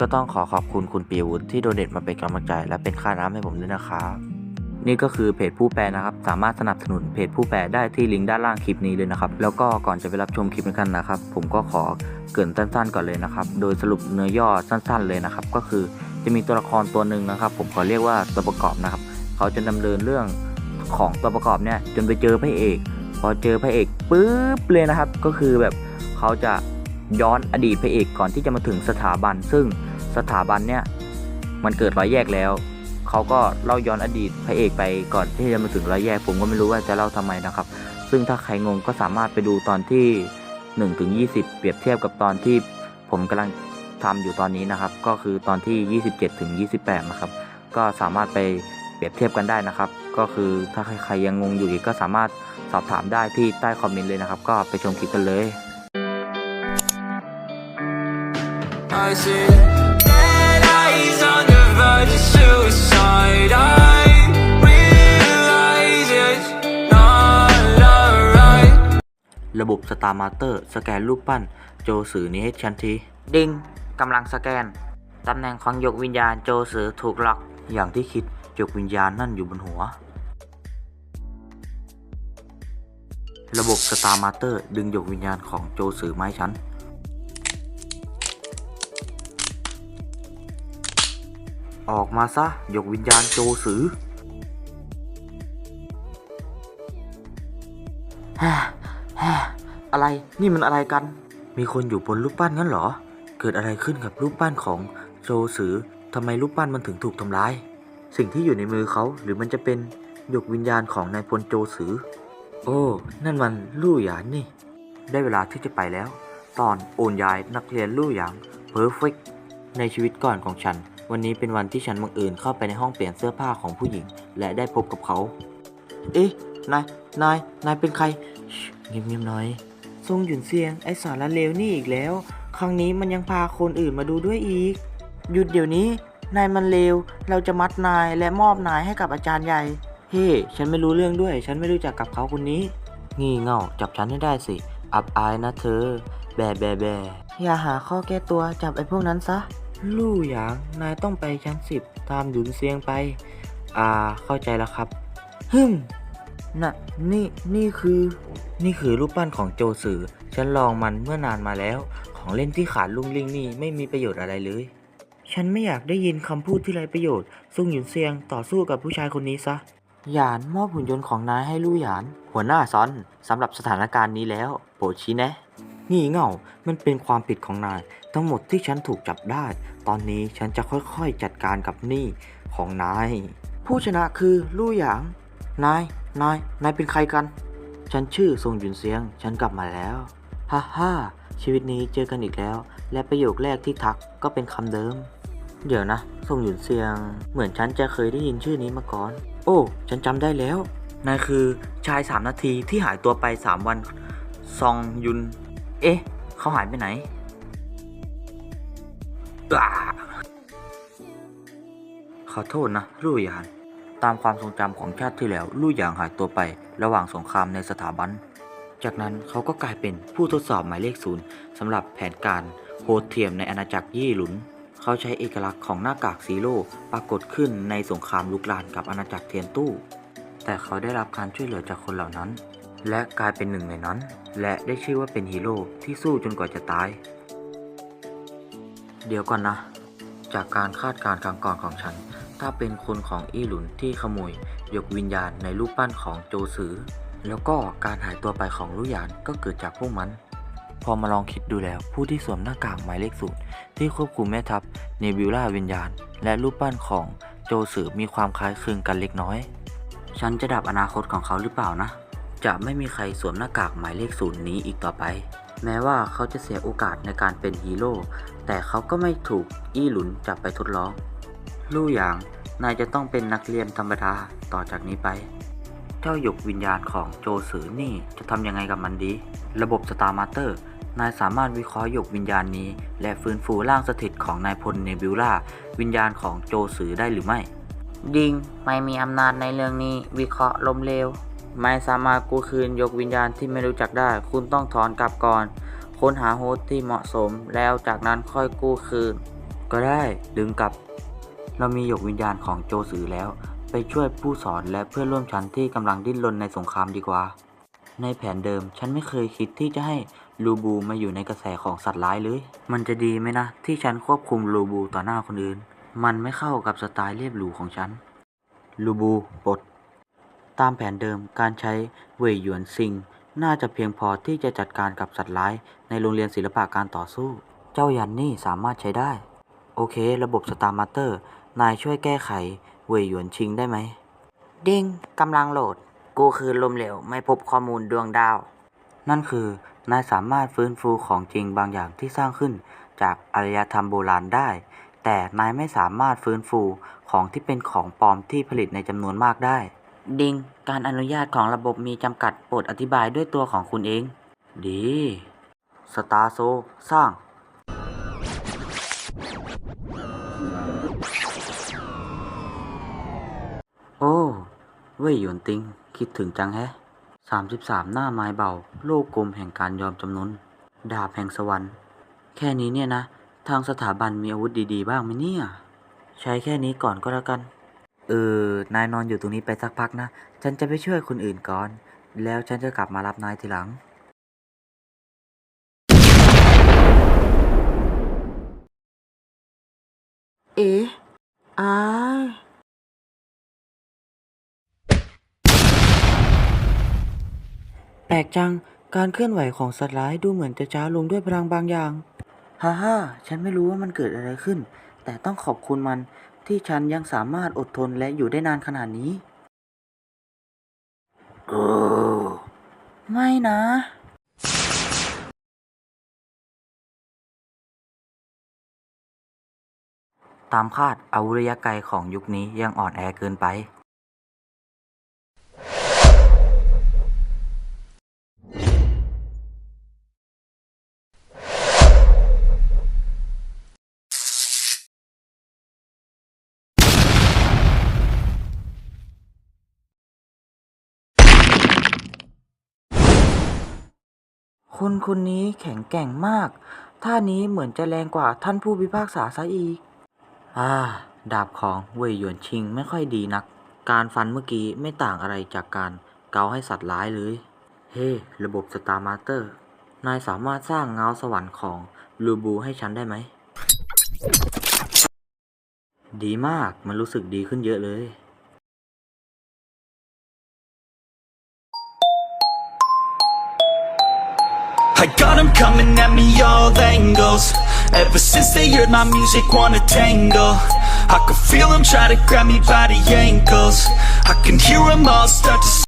ก็ต้องขอขอบคุณคุณปีวุฒิที่โดเนทมาเป็นกำลังใจ และเป็นค่าน้ำให้ผมด้วยนะครับนี่ก็คือเพจผู้แปลนะครับ สามารถสนับสนุนเพจผู้แปลได้ที่ลิงก์ด้านล่างคลิปนี้เลยนะครับ แล้วก็ก่อนจะไปรับชมคลิปกันนะครับ ผมก็ขอเกินสั้นๆก่อนเลยนะครับ โดยสรุปเนื้อย่อสั้นๆเลยนะครับ ก็คือจะมีตัวละครตัวหนึ่งนะครับ ผมขอเรียกว่าตัวประกอบนะครับ เขาจะดำเนินเรื่องของตัวประกอบเนี่ยจนไปเจอพระเอก พอเจอพระเอกปุ๊บเลยนะครับ ก็คือแบบเขาจะย้อนอดีตพระเอกก่อนที่จะมาถึงสถาบัน ซึ่ง สถาบันเนี่ยมันเกิดรอยแยกแล้ว เขาก็เล่าย้อนอดีตพระเอกไปก่อนที่จะมาถึงรอยแยก ผมก็ไม่รู้ว่าจะเล่าทำไมนะครับ ซึ่งถ้าใครงงก็สามารถไปดูตอนที่1ถึง20 เปรียบเทียบกับตอนที่ผมกำลังทำอยู่ตอนนี้นะครับ ก็คือตอนที่ 27ถึง28 นะครับ ก็สามารถไปเปรียบเทียบกันได้นะครับ ก็คือถ้าใครยังงงอยู่อีกก็สามารถสอบถามได้ที่ใต้คอมเมนต์เลยนะครับ ก็ไปชมคลิปกันเลย I see ระบบ Star Master สแกนรูปปั้น โจสือนี้ให้ฉันทีดิงกำลังสแกน ตำแหน่งของหยกวิญญาณโจสือถูกล็อก อย่างที่คิดหยกวิญญาณนั่นอยู่บนหัว ระบบ Star Master ดึงหยกวิญญาณของโจสือมาให้ฉันออกมาซะหยกวิญญาณโจสือฮ่าฮ่า อะไรนี่มันอะไรกัน มีคนอยู่บนรูปปั้นงั้นเหรอ เกิดอะไรขึ้นกับรูปปั้นของโจสือทำไมรูปปั้นมันถึงถูกทำร้าย สิ่งที่อยู่ในมือเขาหรือมันจะเป็นหยกวิญญาณของนายพลโจสือ โอ้ นั่นมันลู่หยานนี่ ได้เวลาที่จะไปแล้ว ตอนโอนย้ายนักเรียนลู่หยางเพอร์เฟกในชีวิตก่อนของฉัน วันนี้เป็นวันที่ฉันบังเอิญเข้าไปในห้องเปลี่ยนเสื้อผ้าของผู้หญิง และได้พบกับเขา เอ๊ะ นาย นาย นายเป็นใคร เงียบๆหน่อยทรงหยุนเซียงไอสารเลวนี่อีกแล้ว ครั้งนี้มันยังพาคนอื่นมาดูด้วยอีก หยุดเดี๋ยวนี้ นายมันเลว เราจะมัดนายและมอบนายให้กับอาจารย์ใหญ่ เฮ้ ฉันไม่รู้เรื่องด้วย ฉันไม่รู้จักกับเขาคนนี้ งี่เง่าจับฉันให้ได้สิ อับอายนะเธอ แบแบแบอย่าหาข้อแก้ตัวจับไอ้พวกนั้นซะ ลู่หยาง นายต้องไปชั้นสิบตามหยุนเซียงไป อ่า เข้าใจแล้วครับ ฮึม น่ะนี่นี่คือ นี่คือรูปปั้นของโจสือ ฉันลองมันเมื่อนานมาแล้ว ของเล่นที่ขาดลุงลิงนี่ไม่มีประโยชน์อะไรเลย ฉันไม่อยากได้ยินคำพูดที่ไรประโยชน์ ซุ่งหยุนเซียงต่อสู้กับผู้ชายคนนี้ซะ หยานมอบหุ่นยนต์ของนายให้ลู่หยาน หัวหน้าซอนสำหรับสถานการณ์นี้แล้ว โปรดชี้แนะนี่เหงามันเป็นความผิดของนาย ทั้งหมดที่ฉันถูกจับได้ ตอนนี้ฉันจะค่อยๆจัดการกับหนี้ของนาย ผู้ชนะคือลู่หยาง นาย นาย นายเป็นใครกัน ฉันชื่อทรงหยุนเซียง ฉันกลับมาแล้ว ฮ่าฮ่าชีวิตนี้เจอกันอีกแล้ว และประโยคแรกที่ทักก็เป็นคำเดิม เดี๋ยวนะทรงหยุนเซียง เหมือนฉันจะเคยได้ยินชื่อนี้มาก่อน โอ้ ฉันจำได้แล้ว นายคือชายสามนาทีที่หายตัวไปสามวัน ซองยุน เอ๊ะ เขาหายไปไหนอ่าขอโทษนะลู่หยาง ตามความทรงจำของชาติที่แล้วลู่หยางหายตัวไประหว่างสงครามในสถาบัน จากนั้นเขาก็กลายเป็นผู้ทดสอบหมายเลขศูนย์สำหรับแผนการโฮเทียมในอาณาจักรยี่หลุน เขาใช้เอกลักษณ์ของหน้ากากซีโร่ปรากฏขึ้นในสงครามลุกลานกับอาณาจักรเทียนตู้ แต่เขาได้รับการช่วยเหลือจากคนเหล่านั้น และกลายเป็นหนึ่งในนั้น และได้ชื่อว่าเป็นฮีโร่ที่สู้จนกว่าจะตาย เดี๋ยวก่อนนะ จากการคาดการณ์ครั้งก่อนของฉัน ถ้าเป็นคนของอี้หลุนที่ขโมยยกวิญญาณในรูปปั้นของโจซือ แล้วก็การหายตัวไปของลุหยานก็เกิดจากพวกมัน พอมาลองคิดดูแล้วผู้ที่สวมหน้ากากหมายเลขศูนย์ที่ควบคุมแม่ทัพเนบิวล่าวิญญาณ และรูปปั้นของโจสือมีความคล้ายคลึงกันเล็กน้อย ฉันจะดับอนาคตของเขาหรือเปล่านะ จะไม่มีใครสวมหน้ากากหมายเลขศูนย์นี้อีกต่อไป แม้ว่าเขาจะเสียโอกาสในการเป็นฮีโร่แต่เขาก็ไม่ถูกอี้หลุนจับไปทดลอง ลู่หยาง นายจะต้องเป็นนักเรียนธรรมดาต่อจากนี้ไป เจ้าหยกวิญญาณของโจสือนี่จะทำยังไงกับมันดี ระบบสตาร์มาสเตอร์ นายสามารถวิเคราะห์หยกวิญญาณนี้ และฟื้นฟูร่างสถิตของนายพลเนบิวล่าวิญญาณของโจสือได้หรือไม่ ดิงไม่มีอำนาจในเรื่องนี้ วิเคราะห์ล้มเหลวไม่สามารถกู้คืนยกวิญญาณที่ไม่รู้จักได้ คุณต้องถอนกลับก่อน ค้นหาโฮสต์ที่เหมาะสมแล้วจากนั้นค่อยกู้คืน ก็ได้ดึงกลับ เรามีหยกวิญญาณของโจสือแล้ว ไปช่วยผู้สอนและเพื่อนร่วมชั้นที่กำลังดิ้นรนในสงครามดีกว่า ในแผนเดิมฉันไม่เคยคิดที่จะให้ลูบูมาอยู่ในกระแสของสัตว์ร้ายเลย มันจะดีไหมนะ ที่ฉันควบคุมลูบูต่อหน้าคนอื่น มันไม่เข้ากับสไตล์เรียบหรูของฉันลูบูปลดตามแผนเดิมการใช้เว่ยหยวนซิง น่าจะเพียงพอที่จะจัดการกับสัตว์ร้าย ในโรงเรียนศิลปะการต่อสู้ เจ้ายันนี่สามารถใช้ได้ โอเค ระบบสตาร์มาเตอร์ นายช่วยแก้ไขเว่ยหยวนชิงได้ไหม ดิ้งกำลังโหลด กูคือลมเหลวไม่พบข้อมูลดวงดาว นั่นคือนายสามารถฟื้นฟูของจริงบางอย่างที่สร้างขึ้นจากอารยธรรมโบราณได้ แต่นายไม่สามารถฟื้นฟูของที่เป็นของปลอมที่ผลิตในจำนวนมากได้ ดิง การอนุญาตของระบบมีจำกัดโปรดอธิบายด้วยตัวของคุณเอง ดี สตาร์โซ สร้าง เว่ยหยวนติง คิดถึงจังแฮะสามสิบสามหน้าไม้เบา โลกกลมแห่งการยอมจำนน ดาบแห่งสวรรค์ แค่นี้เนี่ยนะ ทางสถาบันมีอาวุธดีๆ บ้างไหมเนี่ย ใช้แค่นี้ก่อนก็แล้วกัน เออ นายนอนอยู่ตรงนี้ไปสักพักนะ ฉันจะไปช่วยคนอื่นก่อน แล้วฉันจะกลับมารับนายทีหลังเอ๊ะอ้า แปลกจัง การเคลื่อนไหวของสัตว์ร้ายดูเหมือนจะช้าลงด้วยพลังบางอย่าง ฮ่าฮ่าฉันไม่รู้ว่ามันเกิดอะไรขึ้น แต่ต้องขอบคุณมันที่ฉันยังสามารถอดทนและอยู่ได้นานขนาดนี้โอ้ไม่นะ ตามคาดอาวุธระยะไกลของยุคนี้ยังอ่อนแอเกินไป คนคนนี้แข็งแกร่งมาก ท่านี้เหมือนจะแรงกว่าท่านผู้พิพากษาซะอีก อ่า ดาบของเว่ยหยวนชิงไม่ค่อยดีนัก การฟันเมื่อกี้ไม่ต่างอะไรจากการเกาให้สัตว์ร้ายเลย เฮ้ระบบสตาร์มาสเตอร์ นายสามารถสร้างเงาสวรรค์ของลูบูให้ฉันได้ไหม ดีมาก มันรู้สึกดีขึ้นเยอะเลย I got them coming at me all angles. Ever since they heard my music wanna tangle. I can feel them try to grab me by the ankles. I can hear them all start to